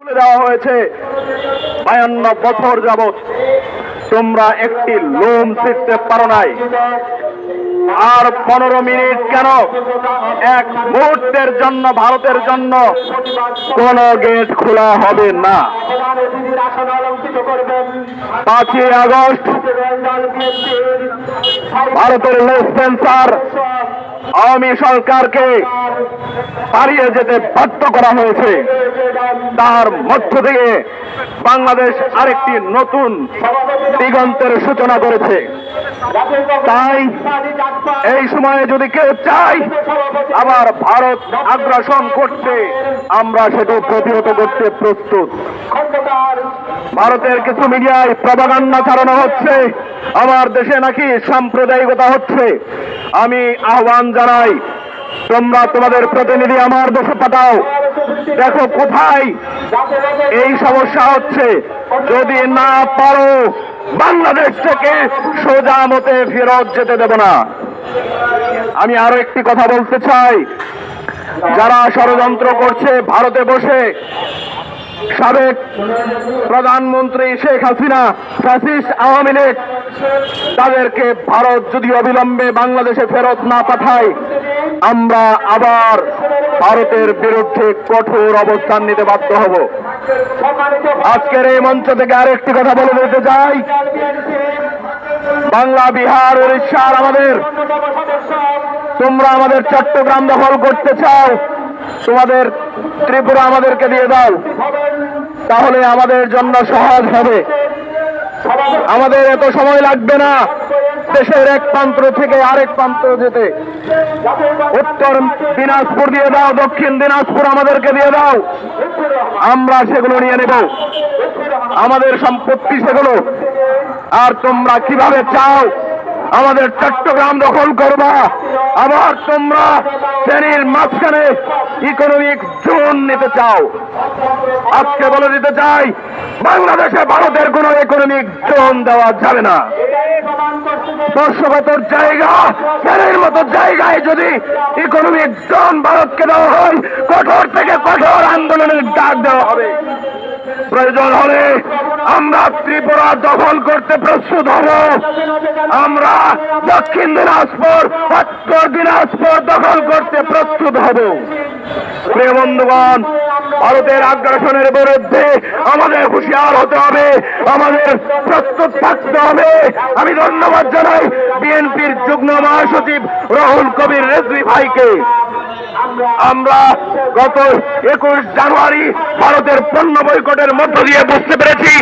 তুলে দেওয়া হয়েছে। বায়ান্ন বছর যাবৎ তোমরা একটি লোম ছিটতে পারো নাই। আর পনেরো মিনিট কেন? এক মুহূর্তের জন্য, ভারতের জন্য কোন গেট খোলা হবে না। পাঁচই আগস্ট ভারতের লেসপেন্সার আওয়ামী সরকারকে পালিয়ে যেতে বাধ্য করা হয়েছে। তার মধ্য থেকে বাংলাদেশ আরেকটি নতুন দিগন্তের সূচনা করেছে। তাই এই সময়ে যদি কেউ চাই আবার ভারত আগ্রাসন করতে, আমরা সেটা প্রতিহত করতে প্রস্তুত। ভারতের কিছু মিডিয়ায় প্রবাগান্না চালানো হচ্ছে, আমার দেশে নাকি সাম্প্রদায়িকতা হচ্ছে। আমি আহ্বান জানাই, তোমরা তোমাদের প্রতিনিধি আমার দেশে পাঠাও। দেখো কোথায় এই সমস্যা হচ্ছে। যদি না পারো, বাংলাদেশ থেকে সোজা মতে ফেরত যেতে দেব না। আমি আরও একটি কথা বলতে চাই। যারা ষড়যন্ত্র করছে ভারতে বসে, সাবেক প্রধানমন্ত্রী শেখ হাসিনা, ফ্যাসিস্ট আওয়ামী লীগ, তাদেরকে ভারত যদি অবিলম্বে বাংলাদেশে ফেরত না পাঠায়, আমরা আবার ভারতের বিরুদ্ধে কঠোর অবস্থান নিতে বাধ্য হব। আজকের এই মঞ্চ থেকে আরেকটি কথা বলে দিতে চাই। বাংলা, বিহার উড়িষ্যার আমাদের। তোমরা আমাদের চট্টগ্রাম দখল করতে চাও। তোমাদের ত্রিপুরা আমাদেরকে দিয়ে দাও। তাহলে আমাদের জন্য সহজ হবে। আমাদের এত সময় লাগবে না। দেশের এক প্রান্ত থেকে আরেক প্রান্ত যেতে। উত্তর দিনাজপুর দিয়ে দাও, দক্ষিণ দিনাজপুর আমাদেরকে দিয়ে দাও। আমরা সেগুলো নিয়ে নেব। আমাদের সম্পত্তি সেগুলো। আর তোমরা কীভাবে চাও আমাদের চট্টগ্রাম দখল করবা। আবার তোমরা শ্রেণির মাঝখানে ইকোনমিক জোন নিতে চাও। আজকে বলে দিতে চাই, বাংলাদেশে ভারতের কোন ইকোনমিক জোন দেওয়া যাবে না। বর্ষগত জায়গা, শ্রেণির মতো জায়গায় যদি ইকোনমিক জোন ভারতকে দেওয়া হয়, কঠোর থেকে কঠোর আন্দোলনের ডাক দেওয়া হবে। প্রয়োজন হলে আমরা ত্রিপুরা দখল করতে প্রস্তুত হব। আমরা দক্ষিণ দিনাজপুর, উত্তর দিনাজপুর দখল করতে প্রস্তুত হব। প্রিয় বন্ধুগণ, ভারতের আগ্রাসনের বিরুদ্ধে আমাদের হুঁশিয়ার হতে হবে, আমাদের প্রস্তুত থাকতে হবে। আমি ধন্যবাদ জানাই বিএনপির যুগ্ম মহাসচিব রাহুল কবির রেজভি ভাইকে। আমরা গত একুশ জানুয়ারি ভারতের পণ্য বৈকটের মধ্য দিয়ে বুঝতে পেরেছি